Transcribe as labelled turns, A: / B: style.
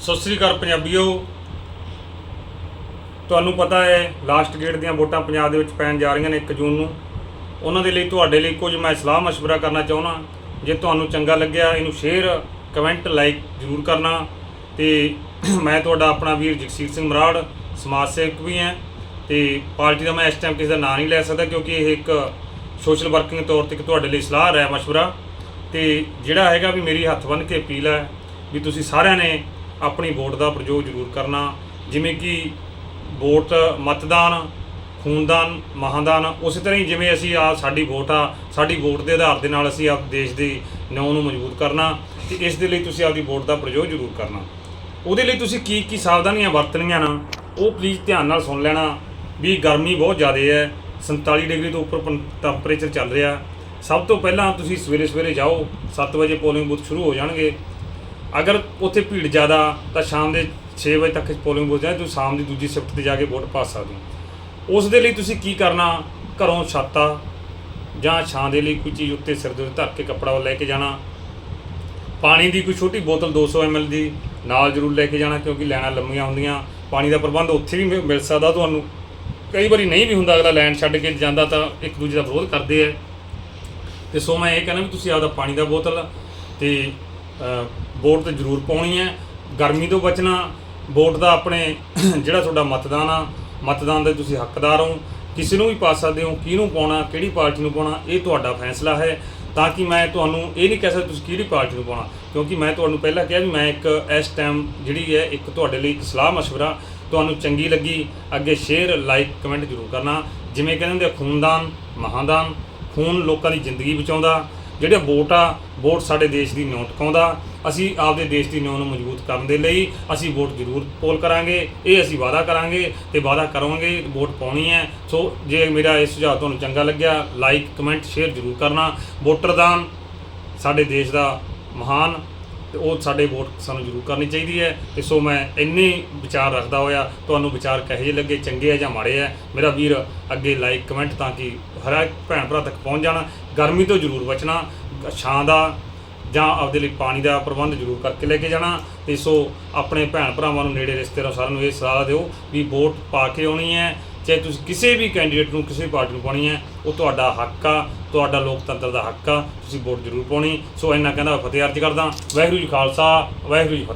A: ਸਤਿ ਸ੍ਰੀ ਅਕਾਲ ਪੰਜਾਬੀਓ ਤੁਹਾਨੂੰ ਪਤਾ ਹੈ ਲਾਸਟ ਗੇਟ ਦੀਆਂ ਵੋਟਾਂ ਪੰਜਾਬ ਦੇ ਵਿੱਚ ਪੈਣ ਜਾ ਰਹੀਆਂ ਨੇ 1 ਜੂਨ ਨੂੰ ਉਹਨਾਂ ਦੇ ਲਈ ਤੁਹਾਡੇ ਲਈ ਕੁਝ ਮੈਂ ਸਲਾਹ مشورہ ਕਰਨਾ ਚਾਹੁੰਦਾ ਜੇ ਤੁਹਾਨੂੰ ਚੰਗਾ ਲੱਗਿਆ ਇਹਨੂੰ ਸ਼ੇਅਰ ਕਮੈਂਟ ਲਾਈਕ ਜ਼ਰੂਰ ਕਰਨਾ ਤੇ ਮੈਂ ਤੁਹਾਡਾ ਆਪਣਾ ਵੀਰ ਜਗਸੀਰ ਸਿੰਘ ਮਰਾੜ ਸਮਾਜ ਸੇਵਕ ਵੀ ਹਾਂ ਤੇ ਪਾਰਟੀ ਦਾ ਮੈਂ ਇਸ ਟਾਈਮ ਕਿਸੇ ਦਾ ਨਾਂ ਨਹੀਂ ਲੈ ਸਕਦਾ ਕਿਉਂਕਿ ਇਹ ਇੱਕ ਸੋਸ਼ਲ ਵਰਕਿੰਗ ਤੌਰ ਤੇ ਇੱਕ ਤੁਹਾਡੇ ਲਈ ਸਲਾਹ ਹੈ مشورہ ਤੇ ਜਿਹੜਾ ਹੈਗਾ ਵੀ ਮੇਰੀ ਹੱਥ ਬੰਨ੍ਹ ਕੇ ਅਪੀਲ ਹੈ ਵੀ ਤੁਸੀਂ ਸਾਰਿਆਂ ਨੇ ਆਪਣੀ ਵੋਟ ਦਾ ਪ੍ਰਯੋਗ ਜ਼ਰੂਰ ਕਰਨਾ। ਜਿਵੇਂ ਕਿ ਵੋਟ ਮਤਦਾਨ, ਖੂਨਦਾਨ, ਮਹਾਦਾਨ, ਉਸੇ ਤਰ੍ਹਾਂ ਹੀ ਜਿਵੇਂ ਅਸੀਂ ਆ ਸਾਡੀ ਵੋਟ ਆ, ਸਾਡੀ ਵੋਟ ਦੇ ਆਧਾਰ ਦੇ ਨਾਲ ਅਸੀਂ ਆਪ ਦੇਸ਼ ਦੇ ਨਿਆਂ ਨੂੰ ਮਜ਼ਬੂਤ ਕਰਨਾ ਤੇ ਇਸ ਦੇ ਲਈ ਤੁਸੀਂ ਆਪਦੀ ਵੋਟ ਦਾ ਪ੍ਰਯੋਗ ਜ਼ਰੂਰ ਕਰਨਾ। ਉਹਦੇ ਲਈ ਤੁਸੀਂ ਕੀ ਕੀ ਸਾਵਧਾਨੀਆਂ ਵਰਤਣੀਆਂ ਨਾ, ਉਹ ਪਲੀਜ਼ ਧਿਆਨ ਨਾਲ ਸੁਣ ਲੈਣਾ ਵੀ ਗਰਮੀ ਬਹੁਤ ਜ਼ਿਆਦਾ ਹੈ 47 ਡਿਗਰੀ ਤੋਂ ਉੱਪਰ ਟੈਂਪਰੇਚਰ ਚੱਲ ਰਿਹਾ। ਸਭ ਤੋਂ ਪਹਿਲਾਂ ਤੁਸੀਂ ਸਵੇਰੇ ਸਵੇਰੇ ਜਾਓ 7 ਵਜੇ ਪੋਲਿੰਗ ਬੂਥ ਸ਼ੁਰੂ ਹੋ ਜਾਣਗੇ। ਅਗਰ ਉੱਥੇ ਭੀੜ ਜ਼ਿਆਦਾ, ਤਾਂ ਸ਼ਾਮ ਦੇ 6 ਵਜੇ ਤੱਕ ਪੋਲਿੰਗ ਬੂਥ ਜਾਏ ਤੁਸੀਂ ਸ਼ਾਮ ਦੀ ਦੂਜੀ ਸ਼ਿਫਟ ਤੇ ਜਾ ਕੇ ਵੋਟ ਪਾ ਸਕਦੇ ਹੋ। ਉਸ ਦੇ ਲਈ ਤੁਸੀਂ ਕੀ ਕਰਨਾ? ਘਰੋਂ ਛਾਤਾ ਜਾਂ ਛਾਂ ਦੇ ਲਈ ਕੋਈ ਚੀਜ਼ ਉੱਤੇ ਸਿਰ ਦੇ ਉੱਤੇ ਧਰ ਕੇ ਕੱਪੜਾ ਲੈ ਕੇ ਜਾਣਾ। ਪਾਣੀ ਦੀ ਕੋਈ ਛੋਟੀ ਬੋਤਲ 200 ml ਦੀ ਨਾਲ ਜ਼ਰੂਰ ਲੈ ਕੇ ਜਾਣਾ ਕਿਉਂਕਿ ਲੈਣਾ ਲੰਮੀਆਂ ਹੁੰਦੀਆਂ। ਪਾਣੀ ਦਾ ਪ੍ਰਬੰਧ ਉੱਥੇ ਵੀ ਮਿ- ਮਿਲ ਸਕਦਾ ਤੁਹਾਨੂੰ। ਕਈ ਵਾਰੀ ਨਹੀਂ ਵੀ ਹੁੰਦਾ, ਅਗਲਾ ਲੈਣ ਛੱਡ ਕੇ ਜਾਂਦਾ ਤਾਂ ਇੱਕ ਦੂਜੇ ਦਾ ਵਿਰੋਧ ਕਰਦੇ ਆ। ਤੇ ਸੋ ਮੈਂ ਇਹ ਕਹਿੰਦਾ ਵੀ ਤੁਸੀਂ ਆਪਦਾ ਪਾਣੀ ਦਾ ਬੋਤਲ ਤੇ ਵੋਟ ਤੇ ਜ਼ਰੂਰ ਪਾਉਣੀ ਹੈ। ਗਰਮੀ ਤੋਂ ਬਚਣਾ, ਵੋਟ ਦਾ ਆਪਣੇ ਜਿਹੜਾ ਤੁਹਾਡਾ ਮਤਦਾਨ ਆ, ਮਤਦਾਨ ਦੇ ਤੁਸੀਂ ਹੱਕਦਾਰ ਹੋ। ਕਿਸੇ ਨੂੰ ਵੀ ਪਾ ਸਕਦੇ ਹੋ, ਕਿਹਨੂੰ ਪਾਉਣਾ, ਕਿਹੜੀ ਪਾਰਟੀ ਨੂੰ ਪਾਉਣਾ, ਇਹ ਤੁਹਾਡਾ ਫੈਸਲਾ ਹੈ। ਤਾਂ ਕਿ ਮੈਂ ਤੁਹਾਨੂੰ ਇਹ ਨਹੀਂ ਕਹਿ ਸਕਦਾ ਤੁਸੀਂ ਕਿਹੜੀ ਪਾਰਟੀ ਨੂੰ ਪਾਉਣਾ, ਕਿਉਂਕਿ ਮੈਂ ਤੁਹਾਨੂੰ ਪਹਿਲਾਂ ਕਿਹਾ ਵੀ ਮੈਂ ਇੱਕ ਇਸ ਟਾਈਮ ਜਿਹੜੀ ਹੈ, ਇੱਕ ਤੁਹਾਡੇ ਲਈ ਇੱਕ ਸਲਾਹ مشਵਰਾ ਤੁਹਾਨੂੰ ਚੰਗੀ ਲੱਗੀ, ਅੱਗੇ ਸ਼ੇਅਰ ਲਾਈਕ ਕਮੈਂਟ ਜ਼ਰੂਰ ਕਰਨਾ। ਜਿਵੇਂ ਕਹਿੰਦੇ ਹੁੰਦੇ ਖੂਨਦਾਨ ਮਹਾਦਾਨ। ਖੂਨ ਲੋਕਾਂ ਦੀ ਜ਼ਿੰਦਗੀ ਬਚਾਉਂਦਾ। ਜਿਹੜੇ ਵੋਟ ਆ, ਵੋਟ ਸਾਡੇ ਦੇਸ਼ ਦੀ ਨਿਉ ਟਿਕਾਉਂਦਾ ਅਸੀਂ ਆਪਦੇ ਦੇਸ਼ ਦੀ ਨਿਉ ਨੂੰ ਮਜ਼ਬੂਤ ਕਰਨ ਦੇ ਲਈ ਅਸੀਂ ਵੋਟ ਜ਼ਰੂਰ ਪੋਲ ਕਰਾਂਗੇ, ਇਹ ਅਸੀਂ ਵਾਅਦਾ ਕਰਾਂਗੇ ਤੇ ਵਾਅਦਾ ਕਰਾਂਗੇ ਵੋਟ ਪਾਉਣੀ ਹੈ। ਸੋ ਜੇ ਮੇਰਾ ਇਹ ਸੁਝਾਅ ਤੁਹਾਨੂੰ ਚੰਗਾ ਲੱਗਿਆ ਲਾਈਕ ਕਮੈਂਟ ਸ਼ੇਅਰ ਜ਼ਰੂਰ ਕਰਨਾ। ਵੋਟਰ ਦਾਨ ਸਾਡੇ ਦੇਸ਼ ਦਾ ਮਹਾਨ ਤੇ ਉਹ ਸਾਡੇ ਵੋਟ ਸਾਨੂੰ ਜ਼ਰੂਰ ਕਰਨੀ ਚਾਹੀਦੀ ਹੈ। ਤੇ ਸੋ ਮੈਂ ਇੰਨੇ ਵਿਚਾਰ ਰੱਖਦਾ ਹੋਇਆ, ਤੁਹਾਨੂੰ ਵਿਚਾਰ ਕਹੇ ਜਿਹੇ ਲੱਗੇ, ਚੰਗੇ ਆ ਜਾਂ ਮਾੜੇ ਆ, ਮੇਰਾ ਵੀਰ ਅੱਗੇ ਲਾਈਕ ਕਮੈਂਟ ਤਾਂ ਕਿ ਹਰ ਇੱਕ ਭੈਣ ਭਰਾ ਤੱਕ ਪਹੁੰਚ ਜਾਣਾ। ਗਰਮੀ ਤੋਂ ਜ਼ਰੂਰ ਬਚਣਾ, ਛਾਂ ਦਾ ਜਾਂ ਆਪਦੇ ਲਈ ਪਾਣੀ ਦਾ ਪ੍ਰਬੰਧ ਜ਼ਰੂਰ ਕਰਕੇ ਲੈ ਕੇ ਜਾਣਾ। ਤੇ ਸੋ ਆਪਣੇ ਭੈਣ ਭਰਾਵਾਂ ਨੂੰ, ਨੇੜੇ ਰਿਸ਼ਤੇਦਾਰਾਂ ਸਾਰਿਆਂ ਨੂੰ ਇਹ ਸਲਾਹ ਦਿਓ ਵੀ ਵੋਟ ਪਾ ਕੇ ਆਉਣੀ ਹੈ, ਚਾਹੇ ਤੁਸੀਂ ਕਿਸੇ ਵੀ ਕੈਂਡੀਡੇਟ ਨੂੰ, ਕਿਸੇ ਵੀ ਪਾਰਟੀ ਨੂੰ ਪਾਉਣੀ ਹੈ, ਉਹ ਤੁਹਾਡਾ ਹੱਕ ਆ, ਤੁਹਾਡਾ ਲੋਕਤੰਤਰ ਦਾ ਹੱਕ ਆ, ਤੁਸੀਂ ਵੋਟ ਜ਼ਰੂਰ ਪਾਉਣੀ। ਸੋ ਇੰਨਾ ਕਹਿੰਦਾ ਫਤਿਹ ਅਰਜ ਕਰਦਾ। ਵਾਹਿਗੁਰੂ ਜੀ ਖਾਲਸਾ, ਵਾਹਿਗੁਰੂ ਜੀ ਫਤਿਹ।